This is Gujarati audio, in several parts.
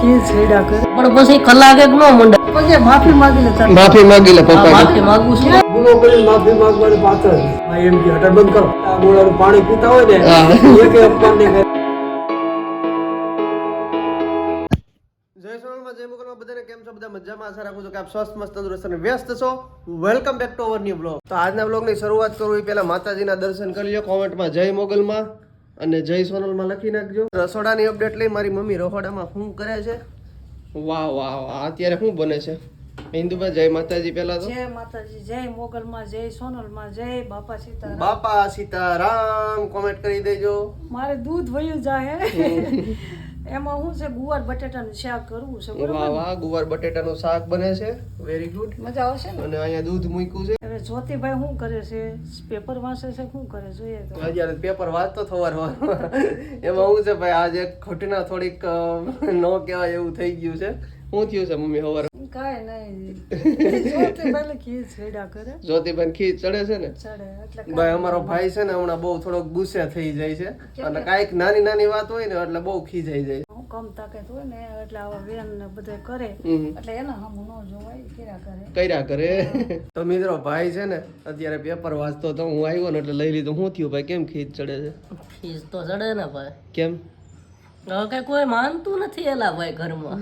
ખીર છેડા કરે. પણ પછી કલાકે ન મંડે. પછી માફી માંગી લે માફી માંગી લે પપ્પા માફી માંગુ છું. ગુનો કરીને માફી માંગવાની પાત્ર એમ કે હટર બંધ કરો. આ ગોળાનું પાણી પીતા હોય ને એક અપમાન નહીં કરે. જય સોનલમાં જય મુગલમાં બધાને કેમ છો? બધા મજામાં? આશા રાખું છું કે આપ સ્વસ્થ મસ્ત તંદુરસ્ત અને વ્યસ્ત છો. Welcome back to our new blog તો આજના બ્લોગની શરૂઆત કરું એ પહેલા માતાજીના દર્શન કરી લો કોમેન્ટમાં જય મોગલમાં. અને જય સોનલમાં લખી નાખજો. રસોડાની અપડેટ લઈ મારી મમ્મી રસોડામાં શું કરે છે. વાહ વાહ વાહ. અત્યારે શું બને છે? હિન્દુભાઈ જય માતાજી પેલા તો. જય માતાજી જય મોગલમાં જય સોનલમાં જય બાપા સીતા બાપા સીતારામ કોમેન્ટ કરી દેજો. મારે દૂધ વયું જાય એમાં શું છે? ગુવાર બટેટાનું શાક કરવું છે બરોબર વાહ ગુવાર બટેટાનું શાક બને છે. વેરી ગુડ મજા આવશે ને? અને અહીંયા દૂધ મૂક્યું છે. હવે જ્યોતિભાઈ શું કરે છે? પેપર વાંચે છે શું કરે જોઈએ તો? અત્યારે પેપર વાંચતો થવાર એમાં શું છે ભાઈ આજે ઘટના થોડીક ન કહેવાય એવું થઈ ગયું છે. શું થયું છે મમ્મી હવાર? કાંઈ નહીં. કરે. જ્યોતિભાઈ ખીચ ચડે છે ને? ચડે એટલે ભાઈ અમારો ભાઈ છે ને હમણાં બહુ થોડોક ગુસ્સે થઈ જાય છે. અને કાંઈક નાની નાની વાત હોય ને એટલે બહુ ખીજાઈ જાય હું કમ તાકાત હોય ને એટલે આવા વેન ને બધે કરે. એટલે એના હમ ન જોવાય કર્યા કરે. કર્યા કરે. તો મિત્રો ભાઈ છે ને અત્યારે પેપર વાંચતો તો હું આવ્યો ને એટલે લઈ લીધું. હું થયું ભાઈ કેમ ખીચ ચડે છે? ખીજ તો ચડે ને ભાઈ. કેમ? હવે કઈ કોઈ માનતું નથી એલા ભાઈ ઘરમાં.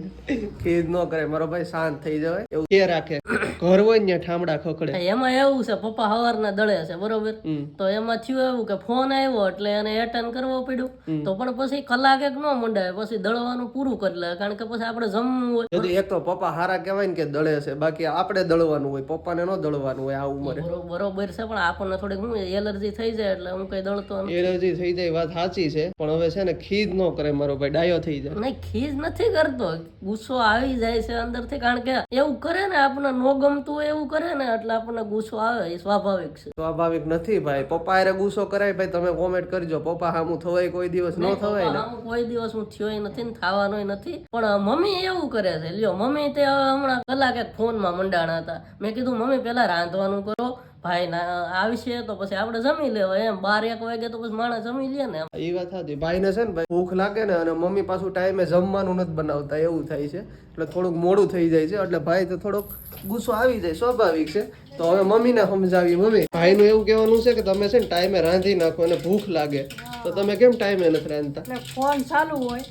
ખીજ ન કરે મારો ભાઈ શાંત થઈ જવાય. એવું કે રાખે. ઘર હોય ને ઠામડા ખખડે. એમાં એવું છે પપ્પા હવારના દળે છે બરોબર? તો એમાં થયું એવું કે ફોન આવ્યો એટલે એને એટેન્ડ કરવો પડ્યું. તો પણ પછી કલાક એક ન મંડાય પછી દળવાનું પૂરું કરી લે કારણ કે પછી આપણે જમવું હોય. એક તો પપ્પા હારા કહેવાય ને કે દળે છે બાકી આપણે દળવાનું હોય પપ્પાને ન દળવાનું હોય આ ઉંમરે. બરોબર છે પણ આપણને થોડીક એલર્જી થઈ જાય એટલે હું કઈ દળતો એલર્જી થઈ જાય વાત સાચી છે પણ હવે છે ને ખીજ ન કરે મારો ભાઈ ડાયો થઈ જાય. નહીં ખીજ નથી કરતો. ગુસ્સો આવી જાય છે અંદરથી કારણ કે એવું કરે ને આપણને નો ગમતું હોય એવું કરે ને એટલે આપણને ગુસ્સો આવે એ સ્વાભાવિક છે. સ્વાભાવિક નથી ભાઈ. પપ્પા હારે ગુસ્સો કરાય ભાઈ તમે કોમેન્ટ કરજો. પપ્પા હામું થવાય કોઈ દિવસ ન થવાય ને. કોઈ દિવસ હું થયોય નથી ને થવાનોય નથી. પણ મમ્મી એવું કરે છે. લ્યો મમ્મી તે હમણાં કલાકે ફોન ફોનમાં મંડાણા હતા. મેં કીધું મમ્મી પેલા રાંધવાનું કરો. ભાઈ ના આવશે તો પછી આપણે જમી લેવાય એમ બાર એક વાગે તો પછી માણસ જમી લે ને. એ વાત હતી ભાઈને છે ને ભાઈ ભૂખ લાગે ને અને મમ્મી પાછું ટાઈમે જમવાનું નથી બનાવતા, એવું થાય છે. એટલે થોડુંક મોડું થઈ જાય છે. એટલે ભાઈ તો થોડોક ગુસ્સો આવી જાય, સ્વાભાવિક છે. તો હવે મમ્મીને સમજાવી મમ્મી. ભાઈનું એવું કહેવાનું છે કે તમે છે ને ટાઈમે રાંધી નાખો અને ભૂખ લાગે. તો તમે કેમ ટાઈમે નથી રાંધતા? એટલે ફોન ચાલુ હોય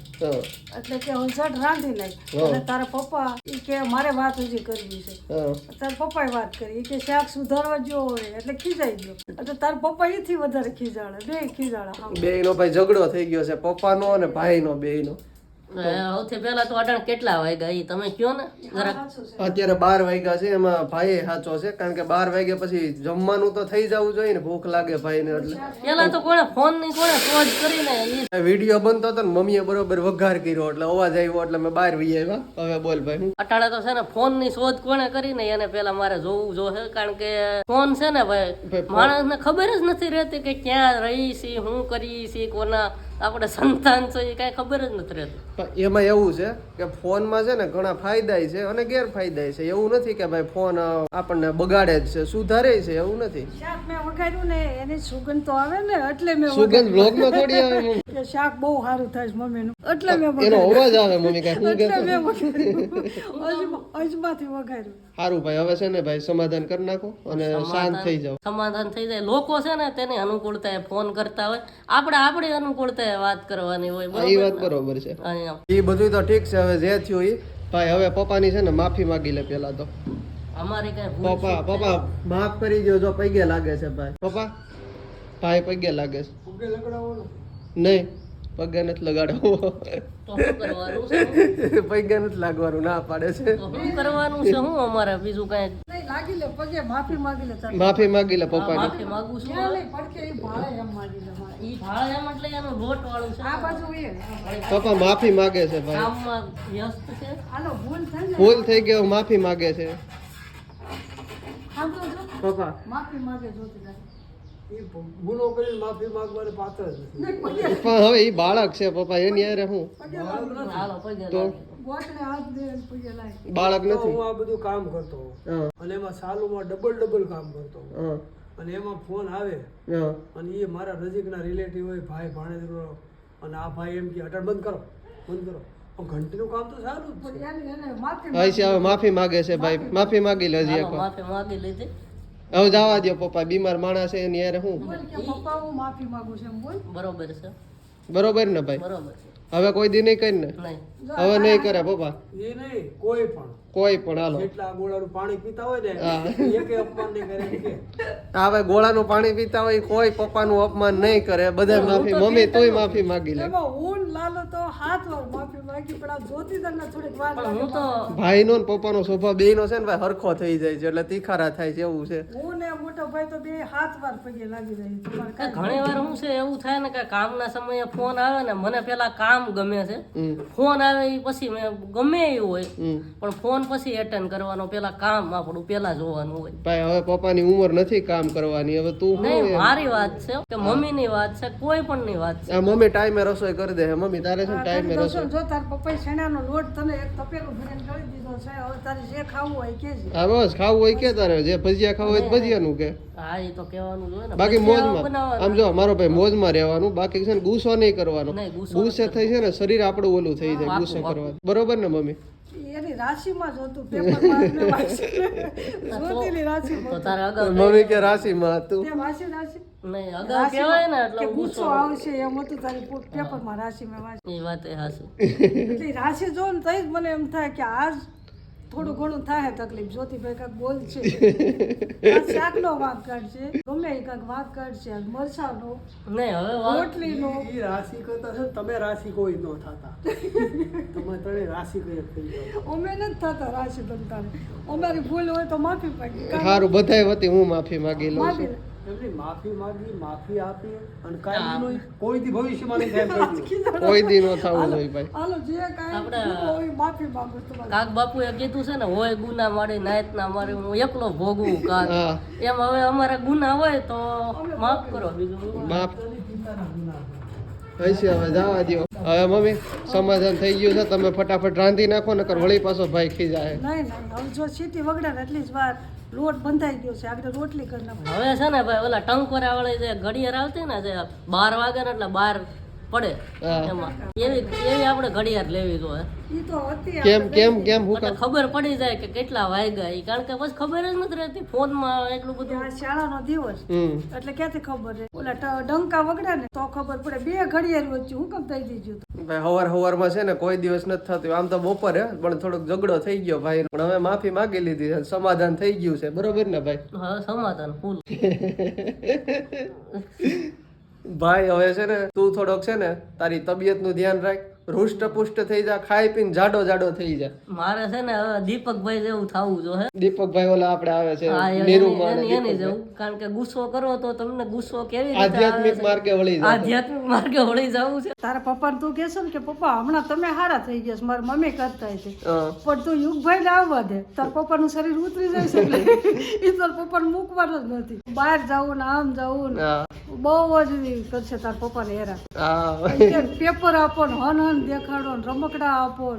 એટલે કે હું ઝટ રાંધી નાખ અને તારા પપ્પા ઈ કે મારે વાત હજી કરવી છે. તાર તારા પપ્પાએ વાત કરી કે શાક સુધારવા જો હોય એટલે ખીજાઈ ગયો. એટલે તારા પપ્પા એથી વધારે ખીજાડે બે ખીજાડે બે નો ભાઈ ઝઘડો થઈ ગયો છે પપ્પાનો અને ભાઈનો બેયનો. સૌથી પહેલા તો અટાણ કેટલા વાગ્યા એ તમે કયો ને? અત્યારે બાર વાગ્યા છે એમાં ભાઈ સાચો છે કારણ કે બાર વાગ્યા પછી જમવાનું તો થઈ જવું જોઈએ ને ભૂખ લાગે ભાઈને એટલે. પેલા તો કોણે ફોનની કોણે શોધ કરીને વીડિયો બનતો હતો ને મમ્મીએ બરોબર વઘાર કર્યો એટલે અવાજ આવ્યો એટલે મેં બહાર વી આવ્યા. હવે બોલ ભાઈ હું? અટાણે તો છે ને ફોનની શોધ કોણે કરીને એને પેલા મારે જોવું જોશે કારણ કે ફોન છે ને ભાઈ માણસ ને ખબર જ નથી રહેતી કે ક્યાં રહી છે શું કરી છે કોના આપણે સંતાન છો એ કઈ ખબર જ નથી રહેતી. એમાં એવું છે કે ફોનમાં છે ને ઘણા ફાયદા છે અને ગેરફાયદા છે. એવું નથી કે ભાઈ ફોન આપણને બગાડે જ છે સુધારે છે એવું નથી. શાક મેં વઘાર્યું ને એની સુગંધ તો આવે ને એટલે મેં સુગંધ બ્લોગમાં થોડી આવે કે શાક બહુ સારું થાય છે મમ્મીનું. એટલે મેં એનો અવાજ આવે મમ્મી કાંઈ એટલે મેં અજમાથી વઘાર્યું. સારું ભાઈ હવે છે ને ભાઈ સમાધાન કરી નાખો અને શાંત થઈ જાઓ. સમાધાન થઈ જાય. લોકો છે ને તેની અનુકૂળતા ફોન કરતા હોય. આપણે આપણી અનુકૂળતાએ વાત કરવાની હોય એ વાત બરોબર? છે. એ બધું તો ઠીક છે હવે જે થયું એ ભાઈ હવે પપ્પાની છે ને માફી માગી લે પેલા તો. અમારી કઈ પપ્પા પપ્પા માફ કરી દો જો પૈગે લાગે છે ભાઈ. પપ્પા ભાઈ પૈગે લાગે છે. નહીં. પગે નથી લગાડવો. તો શું કરવાનું છે? પૈગે નથી લાગવાનું ના પાડે છે. શું કરવાનું છે? હું અમારે બીજું કઈ? લાગી લે પગે માફી માંગી લે માફી માગી લે પપ્પા માફી માંગુ છું પડકે ઈ ભાળે એમ માગી લે ઈ ભાળ એમ એટલે એનું લોટ વાળું છે. આ બાજુ એ પપ્પા માફી માગે છે ભાઈ. કામમાં વ્યસ્ત છે? હાલો ભૂલ થઈ ભૂલ થઈ ગયો માફી માગે છે. પપ્પા. માફી માગે જોતી ગુનો કરીને માફી માંગવાની પાત્ર જ નથી. પણ હવે એ બાળક છે પપ્પા એની યારે હું? તો? બાળક નથી? હું આ બધું કામ કરતો અને એમાં સાલુમાં ડબલ ડબલ કામ કરતો અને એમાં ફોન આવે. અને એ મારા નજીકના રિલેટિવ હોય ભાઈ ભાણેજનો અને આ ભાઈ એમ કે અટલ બંધ કરો બંધ કરો. ઘંટીનું કામ તો સારું માફી હવે માફી માગે છે ભાઈ. માફી માગી લે હજી હાલો, એકવાર માફી માગી લીધી. હવે જવા દો પપ્પા બીમાર માણસ છે એની યાર હું. પપ્પા હું માફી માંગુ છું બરોબર છે. બરોબર ને ભાઈ? બરોબર છે. હવે કોઈ દી નહીં કરીને હવે નહીં કરે પપ્પા. એ નહીં કોઈ પણ. કોઈ પણ હાલો. જેટલા ગોળાનું પાણી પીતા હોય ને એકે અપમાન નહીં કરે હવે ગોળાનું પાણી પીતા હોય કોઈ પપ્પાનું અપમાન નહીં કરે. બધા માફી મમ્મી તોય માફી માંગી લે. હું ને લાલો તો હાથ વાર માફી માંગી પણ આ જ્યોતિધરને થોડીક વાર હું તો ભાઈનો ને પપ્પાનો સ્વભાવ બેયનો છે ને ભાઈ હરખો થઈ જાય છે એટલે તીખારા થાય છે એવું છે. હું ને મોટો ભાઈ તો બે હાથ વાર પગે લાગી રહી ઘણી વાર શું છે એવું થાય ને કે કામના સમયે ફોન આવે ને મને પેલા કામ ગમે છે. ફોન આવે એ પછી મેં ગમે એ હોય. પણ ફોન પછી એટેન્ડ કરવાનો પેલા કામ આપણું પેલા જોવાનું હોય. ભાઈ હવે પપ્પાની ઉંમર નથી કામ કરવાની. હવે તું નહીં મારી વાત છે. કે મમ્મીની વાત છે કોઈ પણ ની વાત છે. મમ્મી ટાઈમે રસોઈ કરી દે. મમ્મી તારે છે ટાઈમે રસોઈ? જો તાર પપ્પાએ શેણાનો લોટ તને એક તપેલું ભરીને કરી દીધો છે હવે તારે જે ખાવું હોય કે છે હા બસ ખાવું હોય કે તારે? જે ભજીયા ખાવું હોય તો ભજીયાનું કે? હા એ તો કહેવાનું જોઈએ બાકી મોજમાં. આમ જો મારો ભાઈ મોજમાં રહેવાનું. બાકી છે ને ગુસ્સો નહીં કરવાનો. ગુસ્સે થઈ છે ને શરીર આપણું ઓલું થઈ જાય ગુસ્સો કરવા. બરોબર ને મમ્મી? એની રાશિમાં જ હતું મમ્મી કે રાશિમાં હતું? રાશિ રાશિ? નહીં અગાઉ કહેવાય ને એટલે ગુસ્સો ગુસ્સો. આવશે એમ હતું તારી પેપરમાં રાશિમાં વાંચી એ વાત એ હાસી એટલે રાશિ જો ને તઈ જ મને એમ થાય કે આજ થોડું ઘણું થાય તકલીફ. જ્યોતિભાઈ કાંઈક બોલશે છે. શાકનો વાંક કાઢશે. ગમે એ કાંઈક વાંક કાઢશે. મરચાંનો નહીં હવે રોટલીનો. ઈ રાશિ કરતા છે તમે રાશિ કોઈ ન થતા. તમે ત્રણે રાશિ કઈ થઈ અમે નથી થતા રાશિ બનતા અમારી ભૂલ હોય તો માફી પાડી સારું બધાય વતી હું માફી માગી લઉં માફી છું. એમની માફી માગી માફી આપી અને કાંઈ કોઈ દી ભવિષ્યમાં નહીં થાય એમ કહી દો. કોઈ દી નો થવું જોઈએ ભાઈ. હાલો જે કાંઈ આપણે- ભૂલ હોય માફી માંગુ તમારે. કાક બાપુએ કીધું છે ને હોય ગુના મારી નાયત ના મારી હું એકલો ભોગવું કાક. એમ હવે અમારે ગુના હોય તો માફ કરો બીજું. હશે હવે જવા દો હવે મમ્મી સમાધાન થઈ ગયું છે તમે ફટાફટ રાંધી નાખો નકર વળી પાછો ભાઈ ખીજાય નહીં નહીં હવે જો સીટી વગડે ને એટલી જ વાર લોટ બંધાઈ ગયો છે. આગળ રોટલી કરી હવે છે ને ભાઈ, ઓલા ટંકોરા વાળી જે ઘડિયાળ આવતી ને જે બાર વાગે એટલે બાર પડે. એમાં. એવી એવી આપણે ઘડિયાળ લેવી જોઈએ ઈ તો કેમ કેમ કેમ? હું ખબર પડી જાય કે કેટલા વાગ્યા ઈ કારણ કે બસ ખબર જ નથી રહેતી ફોનમાં એટલું બધું. શાળાનો દિવસ. એટલે ક્યાંથી ખબર રહે? ઓલા ડંકા વગડે ને તો ખબર પડે. બે ઘડિયાળ વચ્ચે હું કમ થઈ દીધું ભાઈ હવાર હવારમાં છે ને કોઈ દિવસ નથી થતું. આમ તો બપોરે પણ થોડોક ઝઘડો થઈ ગયો ભાઈ. પણ હવે માફી માંગી લીધી છે. સમાધાન થઈ ગયું છે. બરોબર ને ભાઈ? હા સમાધાન ફૂલ. ભાઈ હવે છે ને તું થોડોક છે ને તારી તબિયતનું ધ્યાન રાખ. હૃષ્ટ પુષ્ટ થઈ જા ખાઈ પીને જાડો જાડો થઈ જા. મારે છે ને હવે દીપકભાઈ જેવું થવું જોઈએ. દીપકભાઈ ઓલા આપણે આવે છે એની-. જેવું. કારણ કે ગુસ્સો કરો તો તમને ગુસ્સો કેવી રીતે આધ્યાત્મિક માર્ગે વળી જાય આધ્યાત્મિક માર્ગે વળી જવું છે. તારા પપ્પા તું કહેશો ને કે પપ્પા હમણાં તમે હારા થઈ ગયા છો. મારી મમ્મી કરતા છે. પણ તું યુગભાઈ ને આવવા દે. તાર પપ્પા નું શરીર ઉતરી જાય છે એટલે એ તાર પપ્પાને મૂકવાનો જ નથી. બહાર જવું ને આમ જવું ને બહુ જ કરશે તાર પપ્પા ને હેરા પેપર આપો ને હન હન દેખાડો ને રમકડા આપો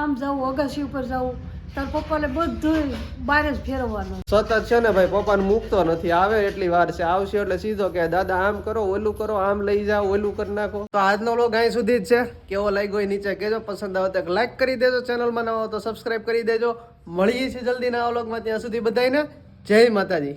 આમ જવું અગાસી ઉપર જવું તાર પપ્પાને બધું બહાર જ ફેરવવાનું. સતત છે ને ભાઈ પપ્પાને મૂકતો નથી. આવે એટલી વાર છે. આવશે એટલે સીધો કે દાદા આમ કરો ઓલું કરો આમ લઈ જાઓ ઓલું કરી નાખો. તો આજનો લોગ અહીં સુધી જ છે. કેવો લાગ્યો હોય નીચે કહેજો. પસંદ આવે તો લાઈક કરી દેજો. ચેનલમાં નવા હો તો સબસ્ક્રાઇબ કરી દેજો. મળીએ છીએ જલ્દી નવા વ્લોગમાં ત્યાં સુધી બધાને જય માતાજી.